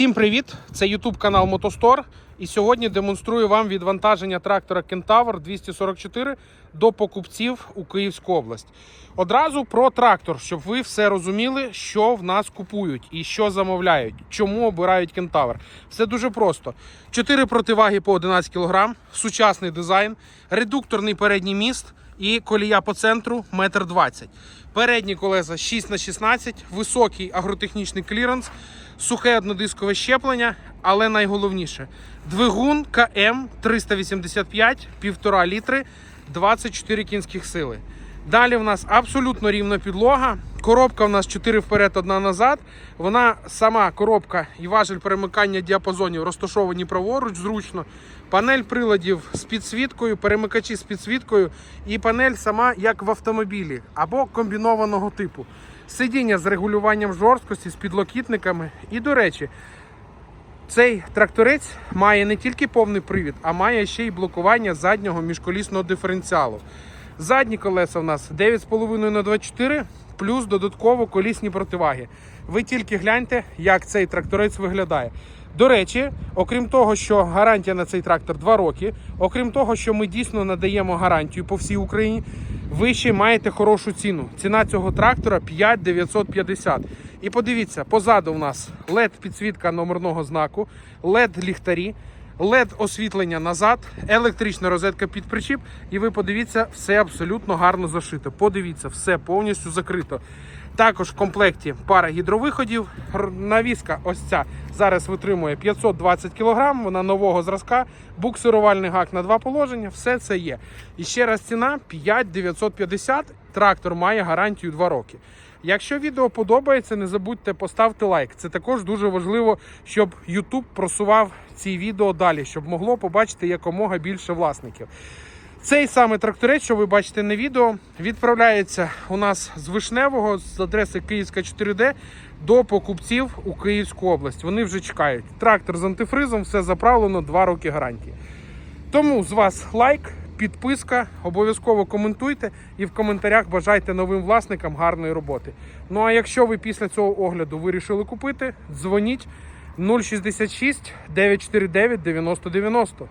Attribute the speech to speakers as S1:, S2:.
S1: Всім привіт! Це YouTube канал Мотостор. І сьогодні демонструю вам відвантаження трактора Кентавр 244 до покупців у Київську область. Одразу про трактор, щоб ви все розуміли, що в нас купують і що замовляють, чому обирають Кентавр. Все дуже просто: 4 противаги по 11 кг, сучасний дизайн, редукторний передній міст і колія по центру 1,20 м. Передні колеса 6 на 16 високий агротехнічний кліренс, сухе однодискове щеплення, але найголовніше двигун КМ 385, 1,5 літри, 24 кінських сили. Далі в нас абсолютно рівна підлога. Коробка у нас 4 вперед, одна назад. Вона сама коробка і важель перемикання діапазонів розташовані праворуч зручно. Панель приладів з підсвіткою, перемикачі з підсвіткою, і панель сама як в автомобілі або комбінованого типу. Сидіння з регулюванням жорсткості, з підлокітниками. І, до речі, цей тракторець має не тільки повний привід, а має ще й блокування заднього міжколісного диференціалу. Задні колеса в нас 9,5 на 24 плюс додатково колісні противаги. Ви тільки гляньте, як цей тракторець виглядає. До речі, окрім того, що гарантія на цей трактор 2 роки, окрім того, що ми дійсно надаємо гарантію по всій Україні, ви ще маєте хорошу ціну. Ціна цього трактора 5950. І подивіться, позаду у нас led підсвітка номерного знаку, led ліхтарі. Led освітлення назад, електрична розетка під причіп, і ви подивіться, все абсолютно гарно зашито. Подивіться, все повністю закрито. Також в комплекті пара гідровиходів. Навіска ось ця зараз витримує 520 кг, вона нового зразка, буксирувальний гак на два положення, все це є. І ще раз ціна 5950. Трактор має гарантію 2 роки. Якщо відео подобається, не забудьте поставити лайк. Це також дуже важливо, щоб YouTube просував ці відео далі, щоб могло побачити якомога більше власників. Цей саме тракторець, що ви бачите на відео, відправляється у нас з Вишневого, з адреси Київська 4D до покупців у Київську область. Вони вже чекають. Трактор з антифризом, все заправлено, 2 роки гарантії. Тому з вас лайк, підписка, обов'язково коментуйте і в коментарях бажайте новим власникам гарної роботи. Ну а якщо ви після цього огляду вирішили купити, дзвоніть 066 949 9090.